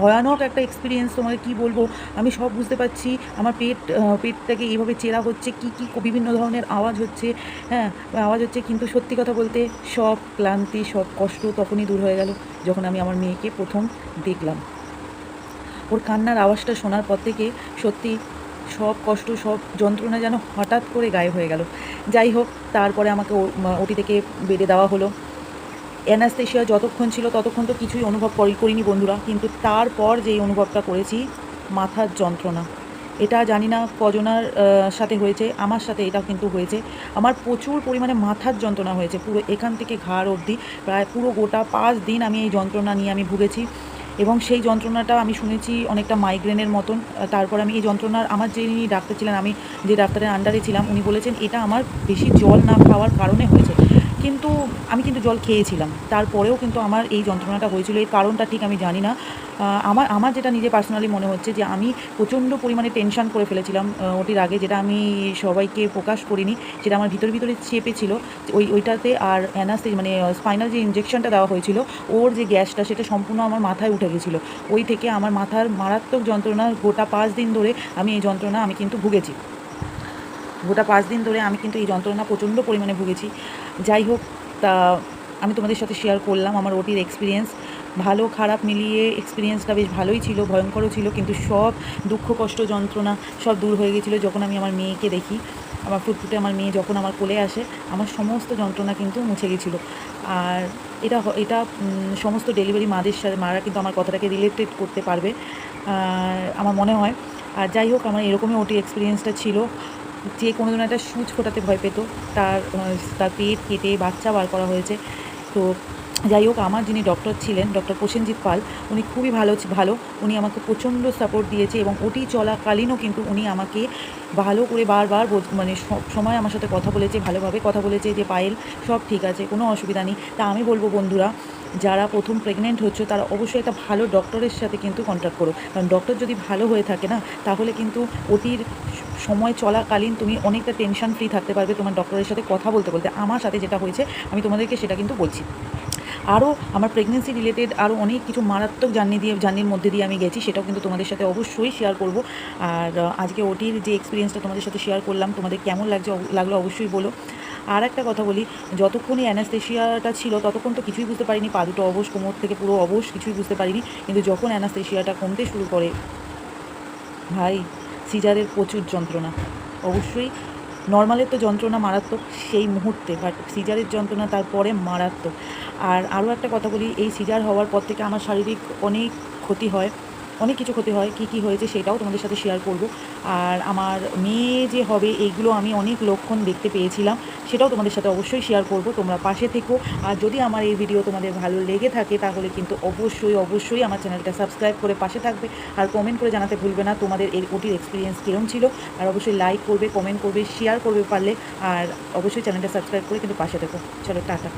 ভয়ানক একটা এক্সপিরিয়েন্স তোমাকে কি বলব? আমি সব বুঝতে পারছি। আমার পেট পেটটাকে এইভাবে চেরা হচ্ছে, কি কি, বিভিন্ন ধরনের আওয়াজ হচ্ছে হ্যাঁ? আওয়াজ হচ্ছে কিন্তু সত্যি কথা বলতে সব ক্লান্তি, সব কষ্ট তখনই দূর হয়ে গেল যখন আমি আমার মেয়েকে প্রথম দেখলাম। ওর কান্নার আওয়াজটা শোনার পর থেকে সত্যি সব কষ্ট, সব যন্ত্রণা যেন হঠাৎ করে গায়েব হয়ে গেল। যাই হোক, তারপরে আমাকে ওটি থেকে বেডে দেওয়া হলো। অ্যানাস্থেশিয়া যতক্ষণ ছিল ততক্ষণ তো কিছুই অনুভব করি করিনি বন্ধুরা। কিন্তু তারপর যেই অনুভবটা করেছি, মাথার যন্ত্রণা। এটা জানি না কজনার সাথে হয়েছে, আমার সাথে এটা কিন্তু হয়েছে। আমার প্রচুর পরিমাণে মাথার যন্ত্রণা হয়েছে। পুরো এখান থেকে ঘাড় অবধি, প্রায় পুরো গোটা পাঁচ দিন আমি এই যন্ত্রণা নিয়ে আমি ভুগেছি। এবং সেই যন্ত্রণাটা আমি শুনেছি অনেকটা মাইগ্রেনের মতন। তারপর আমি এই যন্ত্রণার, আমার যিনি ডাক্তার ছিলেন, আমি যে ডাক্তারের আন্ডারে ছিলাম, উনি বলেছেন, এটা আমার বেশি জল না খাওয়ার কারণে হয়েছে। কিন্তু আমি কিন্তু জল খেয়েছিলাম। তারপরেও কিন্তু আমার এই যন্ত্রণাটা হয়েছিল। এর কারণটা ঠিক আমি জানি না। আমার আমার যেটা নিজে পার্সোনালি মনে হচ্ছে যে আমি প্রচণ্ড পরিমাণে টেনশন করে ফেলেছিলাম ওটির আগে যেটা আমি সবাইকে প্রকাশ করিনি, সেটা আমার ভিতরে ভিতরে চেপে ছিল। ওই, ওইটাতে আর অ্যানাস্তে মানে স্পাইনাল যে ইঞ্জেকশনটা দেওয়া হয়েছিল, ওর যে গ্যাসটা, সেটা সম্পূর্ণ আমার মাথায় উঠে গেছিল। ওই থেকে আমার মাথার মারাত্মক যন্ত্রণা গোটা পাঁচ দিন ধরে আমি এই যন্ত্রণা আমি কিন্তু ভুগেছি। গোটা পাঁচ দিন ধরে আমি কিন্তু এই যন্ত্রণা প্রচণ্ড পরিমাণে ভুগেছি। যাই হোক, তা আমি তোমাদের সাথে শেয়ার করলাম আমার ওটির এক্সপিরিয়েন্স ভালো, খারাপ মিলিয়ে এক্সপিরিয়েন্সটা বেশ ভালোই ছিল, ভয়ঙ্করও ছিল, কিন্তু সব দুঃখ, কষ্ট, যন্ত্রণা সব দূর হয়ে গেছিল যখন আমি আমার মেয়েকে দেখি। আমার ফুটফুটে আমার মেয়ে যখন আমার কোলে আসে, আমার সমস্ত যন্ত্রণা কিন্তু মুছে গেছিল। আর এটা এটা সমস্ত ডেলিভারি মাদের সাথে, মারা কিন্তু আমার কথাটাকে রিলেটেড করতে পারবে। আমার মনে হয়, আর যাই হোক, আমার এরকমই ওটি এক্সপিরিয়েন্সটা ছিল। যে কোনো দিন একটা সুচ ফোটাতে ভয় পেত। তার তার পেট কেটে বাচ্চা বার করা হয়েছে। তো যাই হোক, আমার যিনি ডক্টর ছিলেন ডক্টর প্রসেনজিৎ পাল, উনি খুবই ভালো ভালো। উনি আমাকে প্রচণ্ড সাপোর্ট দিয়েছে এবং ওটি চলাকালীনও কিন্তু উনি আমাকে ভালো করে বারবার মানে সময় আমার সাথে কথা বলেছে, ভালোভাবে কথা বলেছে যে, পায়েল, সব ঠিক আছে, কোনো অসুবিধা নেই। তা আমি বলব বন্ধুরা যারা প্রথম প্রেগনেন্ট হচ্ছে, তারা অবশ্যই একটা ভালো ডক্টরের সাথে কিন্তু কন্ট্যাক্ট করো। কারণ ডক্টর যদি ভালো হয়ে থাকে না, তাহলে কিন্তু অতির সময় চলাকালীন তুমি অনেকটা টেনশন ফ্রি থাকতে পারবে তোমার ডক্টরের সাথে কথা বলতে বলতে। আমার সাথে যেটা হয়েছে, আমি তোমাদেরকে সেটা কিন্তু বলছি। আরও আমার প্রেগনেন্সি রিলেটেড আরও অনেক কিছু মারাত্মক জার্নি দিয়ে জার্নির মধ্যে দিয়ে আমি গেছি, সেটাও কিন্তু তোমাদের সাথে অবশ্যই শেয়ার করব। আর আজকে ওটির যে এক্সপিরিয়েন্সটা তোমাদের সাথে শেয়ার করলাম, তোমাদের কেমন লাগছে, লাগল অবশ্যই বলো। আর একটা কথা বলি, যতক্ষণই অ্যানাস্থেশিয়াটা ছিল ততক্ষণ তো কিছুই বুঝতে পারিনি, পা দুটো অবশ, কোমর থেকে পুরো অবশ, কিছুই বুঝতে পারিনি। কিন্তু যখন অ্যানাস্থেশিয়াটা কমতে শুরু করে, ভাই, সিজারের প্রচুর যন্ত্রণা। অবশ্যই নর্মালের তো যন্ত্রণা মারাত্মক সেই মুহূর্তে বাট সিজারের যন্ত্রণা তারপরে মারাত্মক। আর আরও একটা কথা বলি, এই সিজার হওয়ার পর থেকে আমার শারীরিক অনেক ক্ষতি হয়। অনেক কিছু ক্ষতি হয়, কী কী হয়েছে সেটাও তোমাদের সাথে শেয়ার করব। আর আমার মেয়ে যে হবে এইগুলো আমি অনেক লক্ষণ দেখতে পেয়েছিলাম, সেটাও তোমাদের সাথে অবশ্যই শেয়ার করব, তোমরা পাশে থেকো। আর যদি আমার এই ভিডিও তোমাদের ভালো লেগে থাকে, তাহলে কিন্তু অবশ্যই অবশ্যই আমার চ্যানেলটা সাবস্ক্রাইব করে পাশে থাকবে। আর কমেন্ট করে জানাতে ভুলবে না, তোমাদের এর ওটির এক্সপিরিয়েন্স কীরকম ছিল। আর অবশ্যই লাইক করবে কমেন্ট করবে শেয়ার করবে পারলে। আর অবশ্যই চ্যানেলটা সাবস্ক্রাইব করে কিন্তু পাশে থেকো। চলো, টাটা।